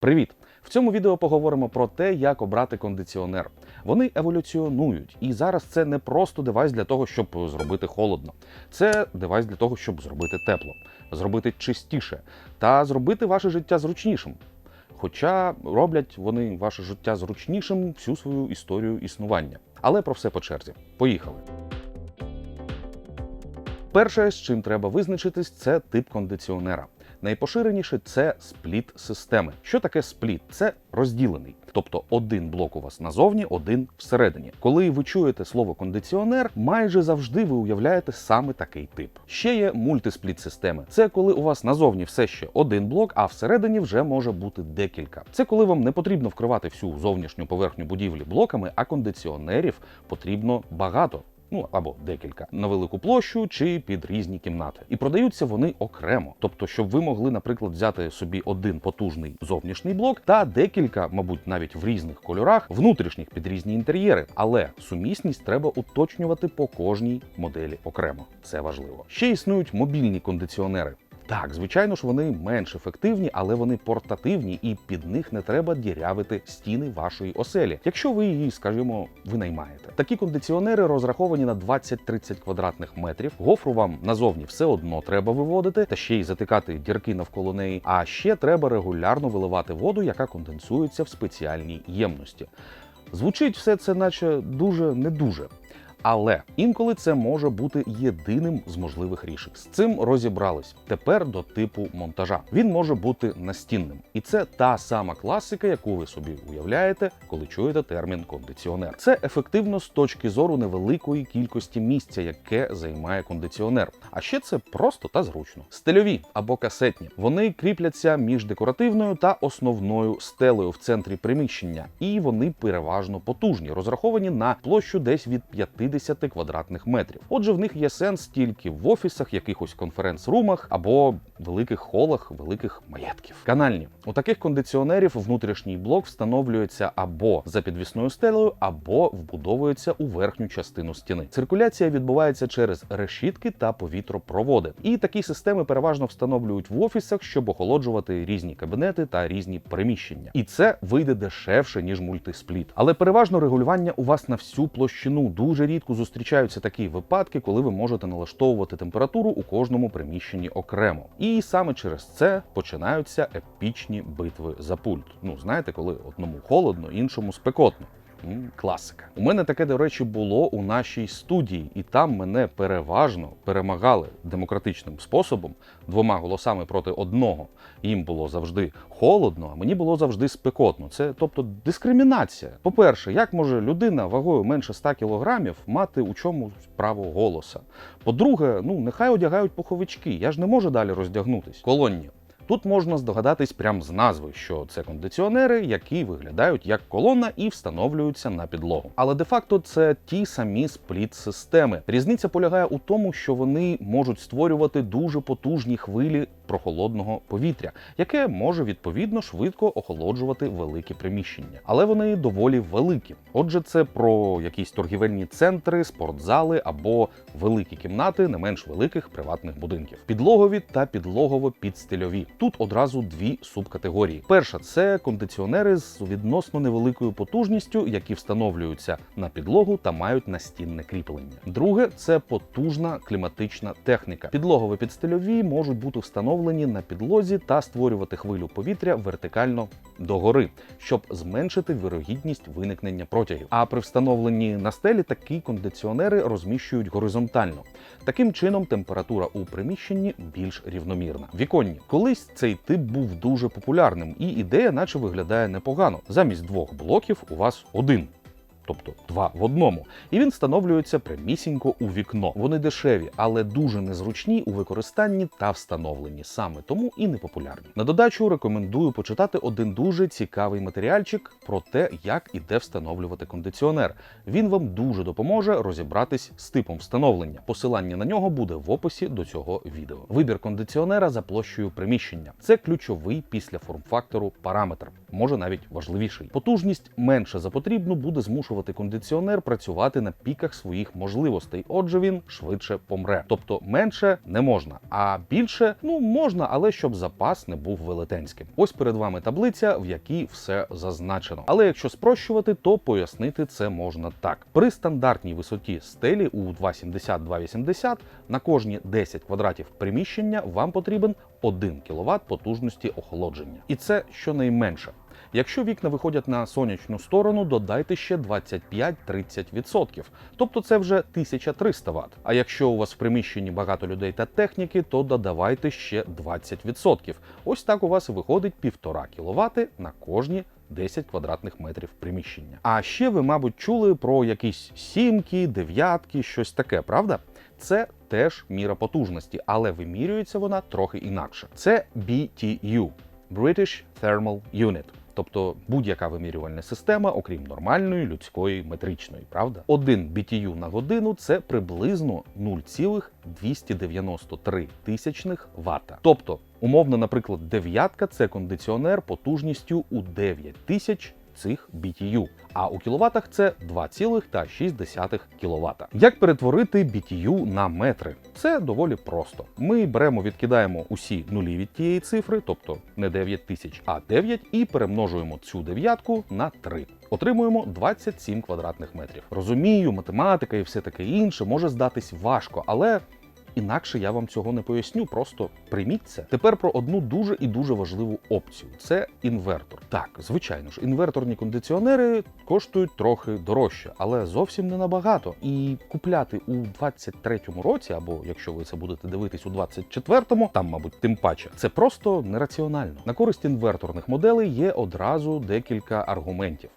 Привіт! В цьому відео поговоримо про те, як обрати кондиціонер. Вони еволюціонують, і зараз це не просто девайс для того, щоб зробити холодно. Це девайс для того, щоб зробити тепло, зробити чистіше та зробити ваше життя зручнішим. Хоча роблять вони ваше життя зручнішим всю свою історію існування. Але про все по черзі. Поїхали. Перше, з чим треба визначитись, це тип кондиціонера. Найпоширеніше це спліт системи. Що таке спліт? Це розділений. Тобто один блок у вас назовні, один всередині. Коли ви чуєте слово кондиціонер, майже завжди ви уявляєте саме такий тип. Ще є мультиспліт системи. Це коли у вас назовні все ще один блок, а всередині вже може бути декілька. Це коли вам не потрібно вкривати всю зовнішню поверхню будівлі блоками, а кондиціонерів потрібно багато ну або декілька на велику площу чи під різні кімнати. І продаються вони окремо. Тобто, щоб ви могли, наприклад, взяти собі один потужний зовнішній блок та декілька, мабуть, навіть в різних кольорах, внутрішніх під різні інтер'єри. Але сумісність треба уточнювати по кожній моделі окремо. Це важливо. Ще існують мобільні кондиціонери. Так, звичайно ж, вони менш ефективні, але вони портативні, і під них не треба дірявити стіни вашої оселі, якщо ви її, скажімо, винаймаєте. Такі кондиціонери розраховані на 20-30 квадратних метрів. Гофру вам назовні все одно треба виводити, та ще й затикати дірки навколо неї. А ще треба регулярно виливати воду, яка конденсується в спеціальній ємності. Звучить все це, наче дуже не дуже. Але інколи це може бути єдиним з можливих рішень. З цим розібрались. Тепер до типу монтажа. Він може бути настінним, і це та сама класика, яку ви собі уявляєте, коли чуєте термін кондиціонер. Це ефективно з точки зору невеликої кількості місця, яке займає кондиціонер. А ще це просто та зручно. Стильові або касетні. Вони кріпляться між декоративною та основною стелею в центрі приміщення, і вони переважно потужні, розраховані на площу десь від 50 50 квадратних метрів. Отже, в них є сенс тільки в офісах, якихось конференц-румах або великих холах, великих маєтків. Канальні у таких кондиціонерів внутрішній блок встановлюється або за підвісною стелею, або вбудовується у верхню частину стіни. Циркуляція відбувається через решітки та повітропроводи. І такі системи переважно встановлюють в офісах, щоб охолоджувати різні кабінети та різні приміщення. І це вийде дешевше ніж мультиспліт. Але переважно регулювання у вас на всю площину дуже рідко рідко зустрічаються такі випадки, коли ви можете налаштовувати температуру у кожному приміщенні окремо. І саме через це починаються епічні битви за пульт. Ну знаєте, коли одному холодно, іншому спекотно. Класика. У мене таке, до речі, було у нашій студії, і там мене переважно перемагали демократичним способом двома голосами проти одного. Їм було завжди холодно, а мені було завжди спекотно. Це тобто дискримінація. По-перше, як може людина вагою менше 100 кілограмів мати у чому право голоса? По-друге, ну нехай одягають пуховички. Я ж не можу далі роздягнутись. Колонні. Тут можна здогадатись прямо з назви, що це кондиціонери, які виглядають як колона і встановлюються на підлогу. Але де-факто це ті самі спліт-системи. Різниця полягає у тому, що вони можуть створювати дуже потужні хвилі прохолодного повітря, яке може відповідно швидко охолоджувати великі приміщення. Але вони доволі великі. Отже, це про якісь торгівельні центри, спортзали або великі кімнати не менш великих приватних будинків. Підлогові та підлогово-підстильові. Тут одразу дві субкатегорії. Перша це кондиціонери з відносно невеликою потужністю, які встановлюються на підлогу та мають настінне кріплення. Друге це потужна кліматична техніка. Підлогово підстильові можуть бути встановлені на підлозі та створювати хвилю повітря вертикально догори, щоб зменшити вирогідність виникнення протягів. А при встановленні на стелі такі кондиціонери розміщують горизонтально. Таким чином температура у приміщенні більш рівномірна. Віконні колись цей тип був дуже популярним, і ідея, наче виглядає непогано. Замість двох блоків у вас один тобто два в одному. І він встановлюється прямісінько у вікно. Вони дешеві, але дуже незручні у використанні та встановленні. Саме тому і непопулярні. На додачу рекомендую почитати один дуже цікавий матеріальчик про те, як і де встановлювати кондиціонер. Він вам дуже допоможе розібратись з типом встановлення. Посилання на нього буде в описі до цього відео. Вибір кондиціонера за площею приміщення це ключовий після форм-фактору параметр. може навіть важливіший. Потужність менше за потрібну буде змушувати кондиціонер працювати на піках своїх можливостей. Отже, він швидше помре. Тобто менше не можна, а більше ну можна, але щоб запас не був велетенським. Ось перед вами таблиця, в якій все зазначено. Але якщо спрощувати, то пояснити це можна так: при стандартній висоті стелі у 270-280 на кожні 10 квадратів приміщення вам потрібен 1 кВт потужності охолодження, і це щонайменше. Якщо вікна виходять на сонячну сторону, додайте ще 25-30%, тобто це вже 1300 Вт. А якщо у вас в приміщенні багато людей та техніки, то додавайте ще 20%. Ось так у вас виходить 1,5 кВт на кожні 10 квадратних метрів приміщення. А ще ви, мабуть, чули про якісь сімки, дев'ятки, щось таке, правда? Це теж міра потужності, але вимірюється вона трохи інакше. Це BTU – British Thermal Unit. Тобто будь-яка вимірювальна система, окрім нормальної людської метричної, правда? Один BTU на годину це приблизно 0,293 тисячних ватта. Тобто, умовно, наприклад, дев'ятка це кондиціонер потужністю у 9000 тисяч цих BTU, а у кіловатах це 2,6 кВт. Як перетворити BTU на метри? Це доволі просто. Ми беремо, відкидаємо усі нулі від тієї цифри, тобто не 9 тисяч, а 9, і перемножуємо цю дев'ятку на 3. Отримуємо 27 квадратних метрів. Розумію, математика і все таке інше може здатись важко, але Інакше я вам цього не поясню, просто прийміть це. Тепер про одну дуже і дуже важливу опцію це інвертор. Так, звичайно ж, інверторні кондиціонери коштують трохи дорожче, але зовсім не набагато. І купляти у 23-му році, або якщо ви це будете дивитись у 24-му, там, мабуть, тим паче, це просто нераціонально. На користь інверторних моделей є одразу декілька аргументів.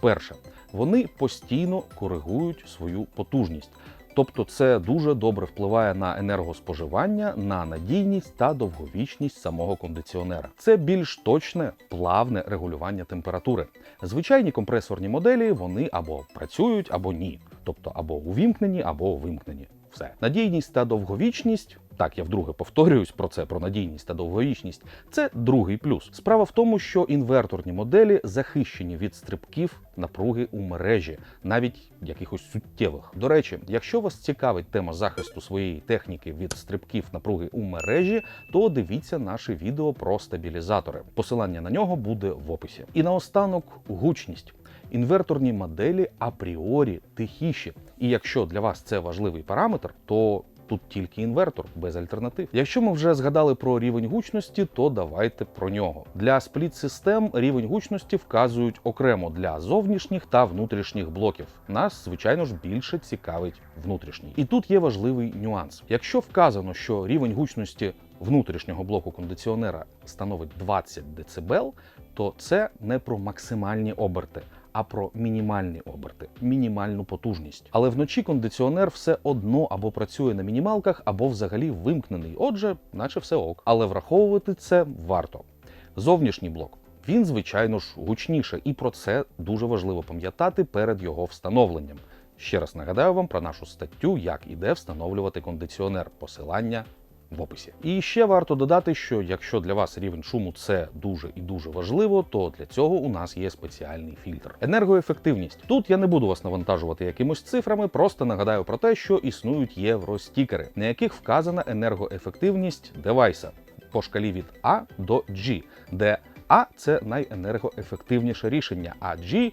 Перше, вони постійно коригують свою потужність. Тобто це дуже добре впливає на енергоспоживання, на надійність та довговічність самого кондиціонера. Це більш точне, плавне регулювання температури. Звичайні компресорні моделі вони або працюють, або ні, тобто або увімкнені, або вимкнені. Все надійність та довговічність. Так, я вдруге повторююсь про це про надійність та довговічність. Це другий плюс. Справа в тому, що інверторні моделі захищені від стрибків напруги у мережі, навіть якихось суттєвих. До речі, якщо вас цікавить тема захисту своєї техніки від стрибків напруги у мережі, то дивіться наше відео про стабілізатори. Посилання на нього буде в описі. І наостанок гучність. Інверторні моделі апріорі тихіші. І якщо для вас це важливий параметр, то тут тільки інвертор без альтернатив. Якщо ми вже згадали про рівень гучності, то давайте про нього. Для спліт-систем рівень гучності вказують окремо для зовнішніх та внутрішніх блоків. Нас, звичайно ж, більше цікавить внутрішній. І тут є важливий нюанс. Якщо вказано, що рівень гучності внутрішнього блоку кондиціонера становить 20 дБ, то це не про максимальні оберти а про мінімальні оберти, мінімальну потужність. Але вночі кондиціонер все одно або працює на мінімалках, або взагалі вимкнений. Отже, наче все ок. Але враховувати це варто. Зовнішній блок. Він, звичайно ж, гучніше, і про це дуже важливо пам'ятати перед його встановленням. Ще раз нагадаю вам про нашу статтю, як іде встановлювати кондиціонер. Посилання в описі. І ще варто додати, що якщо для вас рівень шуму це дуже і дуже важливо, то для цього у нас є спеціальний фільтр. Енергоефективність. Тут я не буду вас навантажувати якимось цифрами, просто нагадаю про те, що існують євростікери, на яких вказана енергоефективність девайса по шкалі від А до G, де А це найенергоефективніше рішення, а G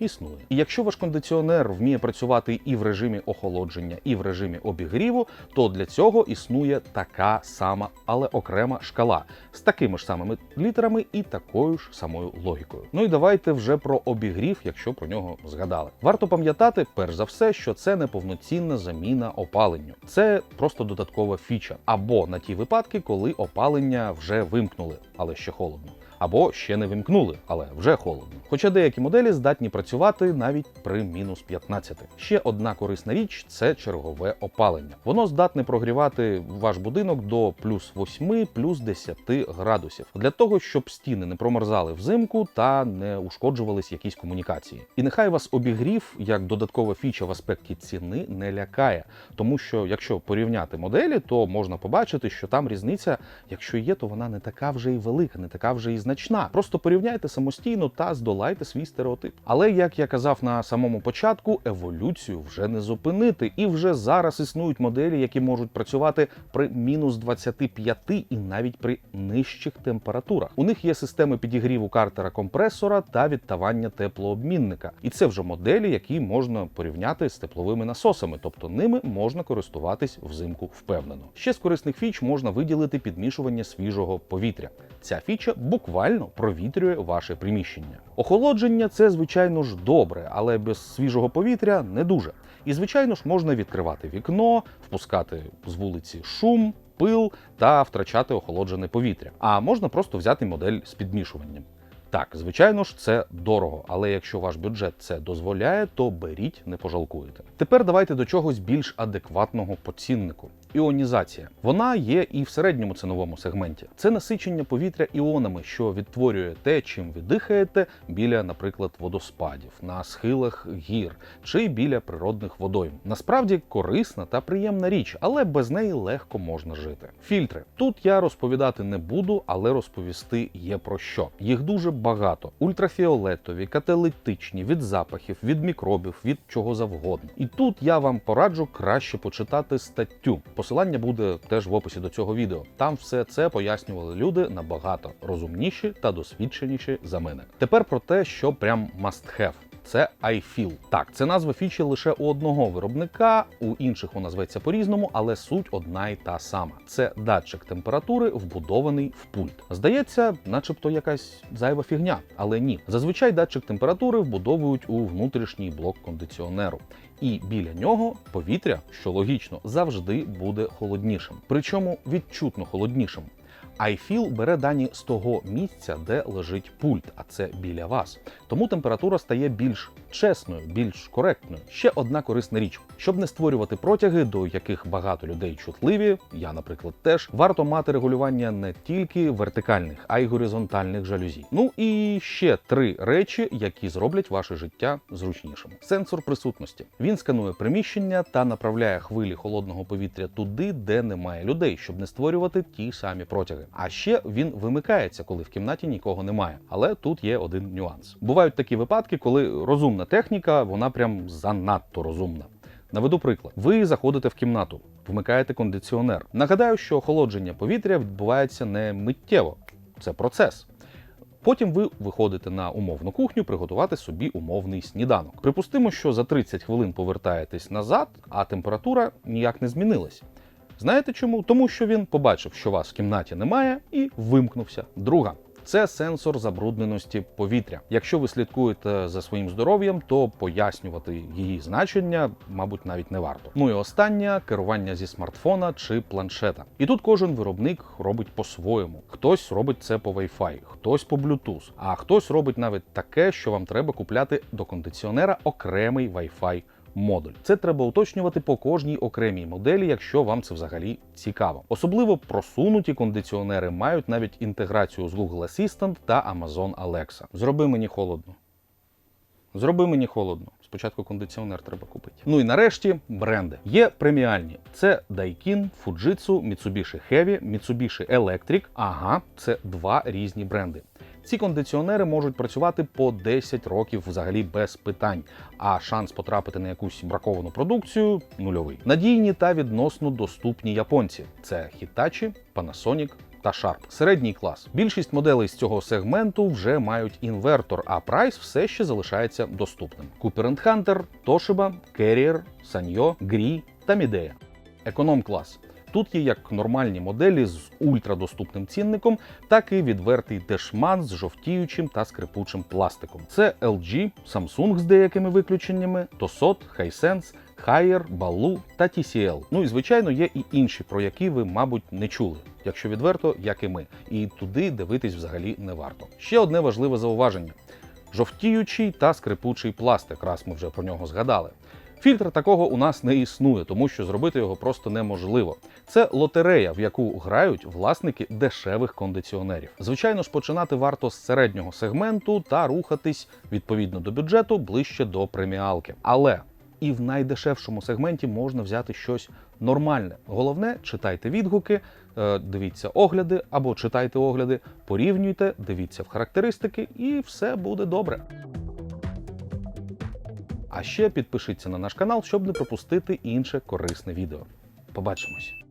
існує. І якщо ваш кондиціонер вміє працювати і в режимі охолодження, і в режимі обігріву, то для цього існує така сама, але окрема шкала з такими ж самими літерами і такою ж самою логікою. Ну і давайте вже про обігрів, якщо про нього згадали. Варто пам'ятати, перш за все, що це не повноцінна заміна опаленню, це просто додаткова фіча, або на ті випадки, коли опалення вже вимкнули, але ще холодно або ще не вимкнули, але вже холодно. Хоча деякі моделі здатні працювати навіть при мінус 15. Ще одна корисна річ це чергове опалення. Воно здатне прогрівати ваш будинок до плюс 8, плюс 10 градусів для того, щоб стіни не промерзали взимку та не ушкоджувались якісь комунікації. І нехай вас обігрів як додаткова фіча в аспекті ціни не лякає, тому що якщо порівняти моделі, то можна побачити, що там різниця, якщо є, то вона не така вже і велика, не така вже і значна значна. Просто порівняйте самостійно та здолайте свій стереотип. Але як я казав на самому початку, еволюцію вже не зупинити, і вже зараз існують моделі, які можуть працювати при мінус 25 і навіть при нижчих температурах. У них є системи підігріву картера компресора та відтавання теплообмінника. І це вже моделі, які можна порівняти з тепловими насосами, тобто ними можна користуватись взимку впевнено. Ще з корисних фіч можна виділити підмішування свіжого повітря. Ця фіча буквально провітрює ваше приміщення. Охолодження це звичайно ж добре, але без свіжого повітря не дуже. І звичайно ж можна відкривати вікно, впускати з вулиці шум. Пил та втрачати охолоджене повітря. А можна просто взяти модель з підмішуванням. Так, звичайно ж, це дорого, але якщо ваш бюджет це дозволяє, то беріть, не пожалкуєте. Тепер давайте до чогось більш адекватного по ціннику. Іонізація. Вона є і в середньому циновому сегменті. Це насичення повітря іонами, що відтворює те, чим ви дихаєте біля, наприклад, водоспадів, на схилах гір чи біля природних водойм. Насправді корисна та приємна річ, але без неї легко можна жити. Фільтри. Тут я розповідати не буду, але розповісти є про що. Їх дуже багато: ультрафіолетові, каталітичні, від запахів, від мікробів, від чого завгодно. І тут я вам пораджу краще почитати статтю. Посилання буде теж в описі до цього відео. Там все це пояснювали люди набагато розумніші та досвідченіші за мене. Тепер про те, що прям must have. Це iFeel. Так, це назва фічі лише у одного виробника, у інших вона зветься по-різному, але суть одна й та сама. Це датчик температури, вбудований в пульт. Здається, начебто якась зайва фігня, але ні. Зазвичай датчик температури вбудовують у внутрішній блок кондиціонеру. І біля нього повітря, що логічно, завжди буде холоднішим. Причому відчутно холоднішим. iFeel бере дані з того місця, де лежить пульт, а це біля вас. Тому температура стає більш чесною, більш коректною. Ще одна корисна річ: щоб не створювати протяги, до яких багато людей чутливі, я, наприклад, теж варто мати регулювання не тільки вертикальних, а й горизонтальних жалюзі. Ну і ще три речі, які зроблять ваше життя зручнішим. Сенсор присутності. Він сканує приміщення та направляє хвилі холодного повітря туди, де немає людей, щоб не створювати ті самі протяги. А ще він вимикається, коли в кімнаті нікого немає. Але тут є один нюанс. Бувають такі випадки, коли розумна техніка, вона прям занадто розумна. Наведу приклад: ви заходите в кімнату, вмикаєте кондиціонер. Нагадаю, що охолодження повітря відбувається не миттєво, це процес. Потім ви виходите на умовну кухню приготувати собі умовний сніданок. Припустимо, що за 30 хвилин повертаєтесь назад, а температура ніяк не змінилась. Знаєте чому? Тому що він побачив, що вас в кімнаті немає, і вимкнувся. Друга. Це сенсор забрудненості повітря. Якщо ви слідкуєте за своїм здоров'ям, то пояснювати її значення, мабуть, навіть не варто. Ну і останнє керування зі смартфона чи планшета. І тут кожен виробник робить по-своєму. Хтось робить це по Wi-Fi, хтось по Bluetooth, а хтось робить навіть таке, що вам треба купляти до кондиціонера окремий Wi-Fi модуль. Це треба уточнювати по кожній окремій моделі, якщо вам це взагалі цікаво. Особливо просунуті кондиціонери мають навіть інтеграцію з Google Assistant та Amazon Alexa. Зроби мені холодно. Зроби мені холодно. Спочатку кондиціонер треба купити. Ну і нарешті бренди. Є преміальні: це Daikin, Fujitsu, Mitsubishi Heavy, Mitsubishi Electric. Ага, це два різні бренди. Ці кондиціонери можуть працювати по 10 років взагалі без питань, а шанс потрапити на якусь браковану продукцію нульовий. Надійні та відносно доступні японці: це Hitachi, Panasonic, та Sharp. Середній клас. Більшість моделей з цього сегменту вже мають інвертор, а прайс все ще залишається доступним. Cooper Hunter, Toshiba, Carrier, Sanyo, Gree та Midea. Економ клас. Тут є як нормальні моделі з ультрадоступним цінником, так і відвертий дешман з жовтіючим та скрипучим пластиком. Це LG, Samsung з деякими виключеннями, Tosot, Hisense, Haier, Balu та TCL. Ну і звичайно є і інші, про які ви, мабуть, не чули. Якщо відверто, як і ми, і туди дивитись взагалі не варто. Ще одне важливе зауваження: жовтіючий та скрипучий пластик, раз ми вже про нього згадали. Фільтр такого у нас не існує, тому що зробити його просто неможливо. Це лотерея, в яку грають власники дешевих кондиціонерів. Звичайно ж, починати варто з середнього сегменту та рухатись відповідно до бюджету ближче до преміалки. Але і в найдешевшому сегменті можна взяти щось нормальне. Головне, читайте відгуки, е, дивіться огляди або читайте огляди, порівнюйте, дивіться в характеристики, і все буде добре. А ще підпишіться на наш канал, щоб не пропустити інше корисне відео. Побачимось!